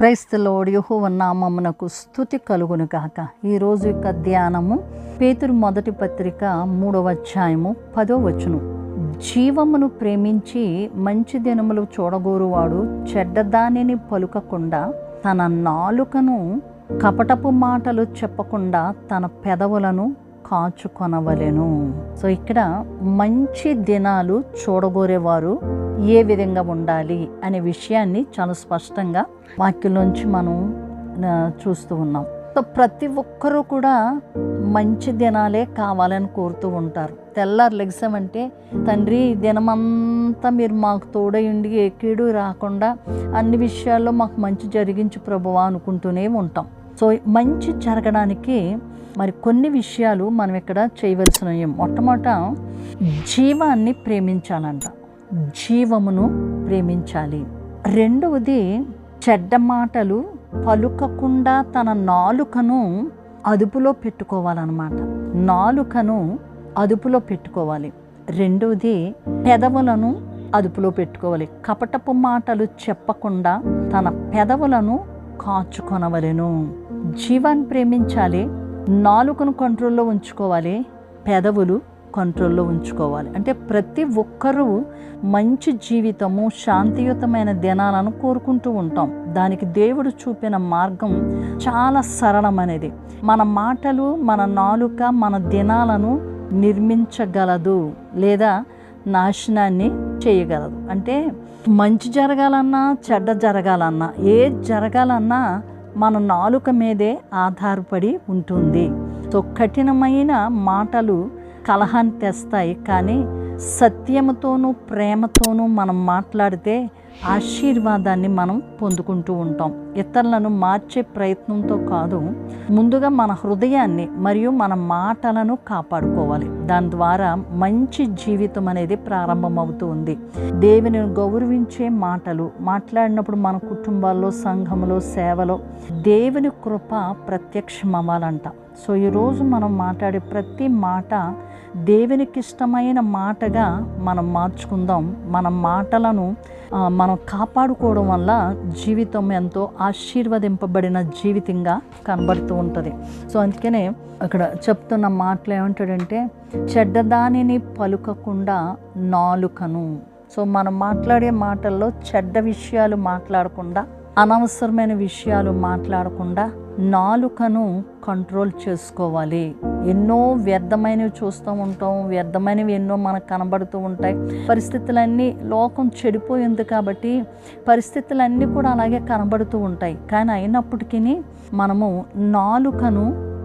క్రైస్తలోడు యెహోవా నామమునకు స్థుతి కలుగును గాక. ఈరోజు యొక్క ధ్యానము పేతురు మొదటి పత్రిక మూడవ అధ్యాయము పదో వచనం. జీవమును ప్రేమించి మంచి దినములు చూడగోరువాడు చెడ్డదానిని పలుకకుండా తన నాలుకను కపటపు మాటలు చెప్పకుండా తన పెదవులను కాచుకొనవలెను. సో ఇక్కడ మంచి దినాలు చూడగోరేవారు ఏ విధంగా ఉండాలి అనే విషయాన్ని చాలా స్పష్టంగా వాక్యంలోంచి మనం చూస్తూ ఉన్నాం. సో ప్రతి ఒక్కరూ కూడా మంచి దినాలే కావాలని కోరుతూ ఉంటారు. తెల్లారు లెగ్సామంటే తండ్రి దినమంతా మీరు మాకు తోడయుండి ఏ కీడు రాకుండా అన్ని విషయాల్లో మాకు మంచి జరిగించు ప్రభువా అనుకుంటూనే ఉంటాం. సో మంచి జరగడానికి మరి కొన్ని విషయాలు మనం ఇక్కడ చేయవలసినవి. మొట్టమొదట జీవాన్ని ప్రేమించాలంట. జీవమును ప్రేమించాలి. రెండవది చెడ్డ మాటలు పలుకకుండా తన నాలుకను అదుపులో పెట్టుకోవాలన్నమాట. నాలుకను అదుపులో పెట్టుకోవాలి. రెండవది పెదవులను అదుపులో పెట్టుకోవాలి. కపటపు మాటలు చెప్పకుండా తన పెదవులను కాచుకొనవలెను. జీవాన్ని ప్రేమించాలి. నాలుకను కంట్రోల్లో ఉంచుకోవాలి పెదవులు కంట్రోల్లో ఉంచుకోవాలి. అంటే ప్రతి ఒక్కరూ మంచి జీవితము శాంతియుతమైన దినాలను కోరుకుంటూ ఉంటాం. దానికి దేవుడు చూపిన మార్గం చాలా సరళమైనది. మన మాటలు మన నాలుక మన దినాలను నిర్మించగలదు లేదా నాశనాన్ని చేయగలదు. అంటే మంచి జరగాలన్నా చెడ్డ జరగాలన్నా ఏ జరగాలన్నా మన నాలుక మీదే ఆధారపడి ఉంటుంది. సో కఠినమైన మాటలు కలహాన్ని తెస్తాయి. కానీ సత్యముతోనూ ప్రేమతోనూ మనం మాట్లాడితే ఆశీర్వాదాన్ని మనం పొందుకుంటూ ఉంటాం. ఇతరులను మార్చే ప్రయత్నంతో కాదు ముందుగా మన హృదయాన్ని మరియు మన మాటలను కాపాడుకోవాలి. దాని ద్వారా మంచి జీవితం అనేది ప్రారంభమవుతూ ఉంది దేవుని గౌరవించే మాటలు మాట్లాడినప్పుడు మన కుటుంబాల్లో సంఘములో సేవలో దేవుని కృప ప్రత్యక్షం అవ్వాలంట సో ఈరోజు మనం మాట్లాడే ప్రతి మాట దేవునికి ఇష్టమైన మాటగా మనం మార్చుకుందాం. మన మాటలను మనం కాపాడుకోవడం వల్ల జీవితం ఎంతో ఆశీర్వదింపబడిన జీవితంగా కనబడుతూ ఉంటుంది. సో అందుకనే అక్కడ చెప్తున్న మాటలు ఏమంటాడంటే చెడ్డదానిని పలుకకుండా నాలుకను. సో మనం మాట్లాడే మాటల్లో చెడ్డ విషయాలు మాట్లాడకుండా అనవసరమైన విషయాలు మాట్లాడకుండా నాలుకను కంట్రోల్ చేసుకోవాలి. ఎన్నో వ్యర్థమైనవి చూస్తూ ఉంటాం వ్యర్థమైనవి ఎన్నో మనకు కనబడుతూ ఉంటాయి. పరిస్థితులన్నీ లోకం చెడిపోయింది కాబట్టి పరిస్థితులన్నీ కూడా అలాగే కనబడుతూ ఉంటాయి. కానీ అయినప్పటికీ మనము నాలుకను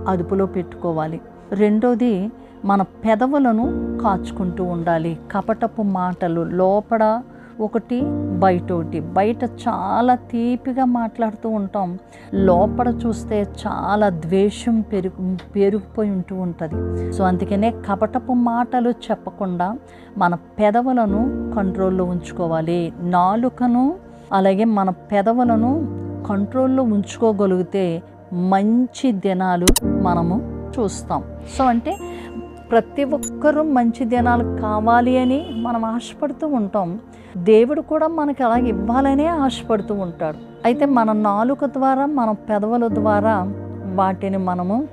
అదుపులో పెట్టుకోవాలి. రెండోది మన పెదవులను కాచుకుంటూ ఉండాలి. కపటపు మాటలు లోపల ఒకటి బయట ఒకటి. బయట చాలా తీపిగా మాట్లాడుతూ ఉంటాం. లోపల చూస్తే చాలా ద్వేషం పెరుగు పెరిగిపోయి ఉంటూ ఉంటుంది. సో అందుకనే కపటపు మాటలు చెప్పకుండా మన పెదవులను కంట్రోల్లో ఉంచుకోవాలి. నాలుకను అలాగే మన పెదవులను కంట్రోల్లో ఉంచుకోగలిగితే మంచి దినాలు మనము చూస్తాం. సో అంటే ప్రతి ఒక్కరూ మంచి దినాలు కావాలి అని మనం ఆశపడుతూ ఉంటాం. దేవుడు కూడా మనకి అలాగే ఇవ్వాలనే ఆశపడుతూ ఉంటాడు. అయితే మన నాలుక ద్వారా మన పెదవుల ద్వారా వాటిని మనము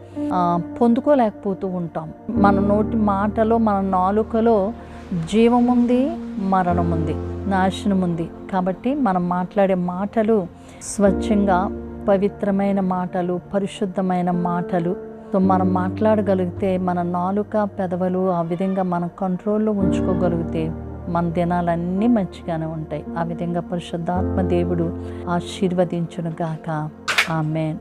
పొందుకోలేకపోతూ ఉంటాం. మన నోటి మాటలో మన నాలుకలో జీవముంది మరణం ఉంది నాశనం ఉంది. కాబట్టి మనం మాట్లాడే మాటలు స్వచ్ఛంగా పవిత్రమైన మాటలు పరిశుద్ధమైన మాటలు సో మనం మాట్లాడగలిగితే మన నాలుక పెదవులు ఆ విధంగా మనం కంట్రోల్లో ఉంచుకోగలిగితే మన దినాలన్నీ మంచిగానే ఉంటాయి. ఆ విధంగా పరిశుద్ధాత్మ దేవుడు ఆశీర్వదించును గాక. ఆమె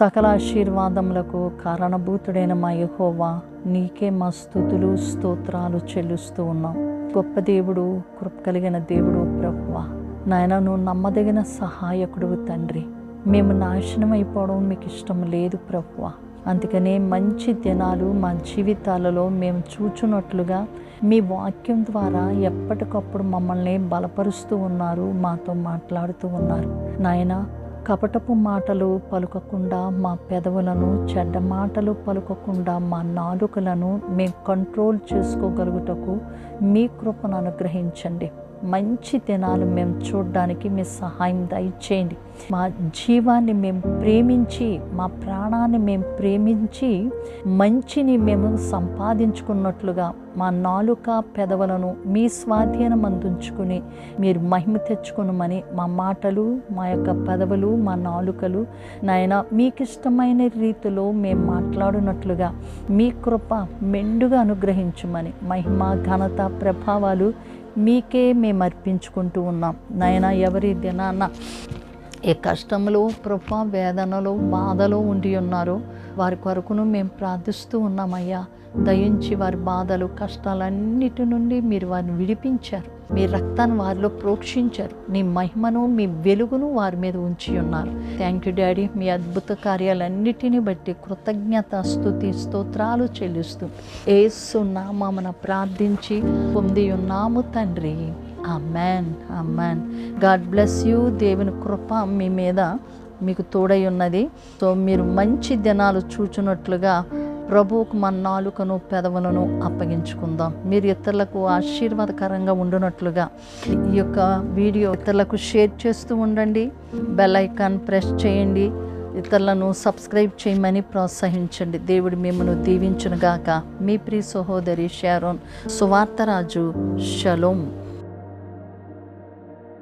సకల ఆశీర్వాదములకు కారణభూతుడైన మా యహోవా నీకే మా స్థుతులు స్తోత్రాలు చెల్లిస్తూ ఉన్నాం. గొప్ప దేవుడు కృప కలిగిన దేవుడు ప్రభువా. నాయన నువ్వు నమ్మదగిన సహాయకుడు తండ్రి. మేము నాశనం అయిపోవడం మీకు ఇష్టం లేదు ప్రభువా. అందుకనే మంచి దినాలు మా జీవితాలలో మేము చూచున్నట్లుగా మీ వాక్యం ద్వారా ఎప్పటికప్పుడు మమ్మల్ని బలపరుస్తూ ఉన్నారు మాతో మాట్లాడుతూ ఉన్నారు. నాయన కపటపు మాటలు పలుకకుండా మా పెదవులను చెడ్డ మాటలు పలుకకుండా మా నాలుకలను మేము కంట్రోల్ చేసుకోగలుగుటకు మీ కృపను అనుగ్రహించండి. మంచి దినాలు మేము చూడడానికి మీ సహాయం దయచేయండి. మా జీవాన్ని మేము ప్రేమించి మా ప్రాణాన్ని మేము ప్రేమించి మంచిని మేము సంపాదించుకున్నట్లుగా మా నాలుక పెదవులను మీ స్వాధీనం అందించుకుని మీరు మహిమ తెచ్చుకునమని మా మాటలు మా యొక్క పెదవులు మా నాలుకలు నాయన మీకు ఇష్టమైన రీతిలో మేము మాట్లాడినట్లుగా మీ కృప మెండుగా అనుగ్రహించమని మహిమ ఘనత ప్రభావాలు మీకే మేము అర్పించుకుంటూ ఉన్నాం నాయన ఎవరి దినాన్న ఏ కష్టంలో కృప వేదనలో బాధలో ఉండి ఉన్నారో వారి కొరకును మేము ప్రార్థిస్తూ ఉన్నామయ్యా. దయించి వారి బాధలు కష్టాలన్నిటి నుండి మీరు వారిని విడిపించారు. మీ రక్తాన్ని వారిలో ప్రోక్షించారు. నీ మహిమను మీ వెలుగును వారి మీద ఉంచి ఉన్నారు. థ్యాంక్ యూ డాడీ మీ అద్భుత కార్యాలన్నిటిని బట్టి కృతజ్ఞత స్థుతి స్తోత్రాలు చెల్లిస్తూ ఏసు నామమున ప్రార్థించి పొంది ఉన్నాము తండ్రి. Amen God bless you దేవుని కృప మీ మీద మీకు తోడై ఉన్నది. సో మీరు మంచి దినాలు చూచున్నట్లుగా ప్రభువుకు మన నాలుకను పెదవులను అప్పగించుకుందాం. మీరు ఇతరులకు ఆశీర్వాదకరంగా ఉండునట్లుగా ఈ యొక్క వీడియో ఇతరులకు షేర్ చేస్తూ ఉండండి. బెల్ ఐకాన్ ప్రెస్ చేయండి. ఇతరులను సబ్స్క్రైబ్ చేయమని ప్రోత్సహించండి. దేవుడు మిమ్మల్ని దీవించునుగాక. మీ ప్రియ సహోదరి షారోన్ సువార్తరాజు షలోం.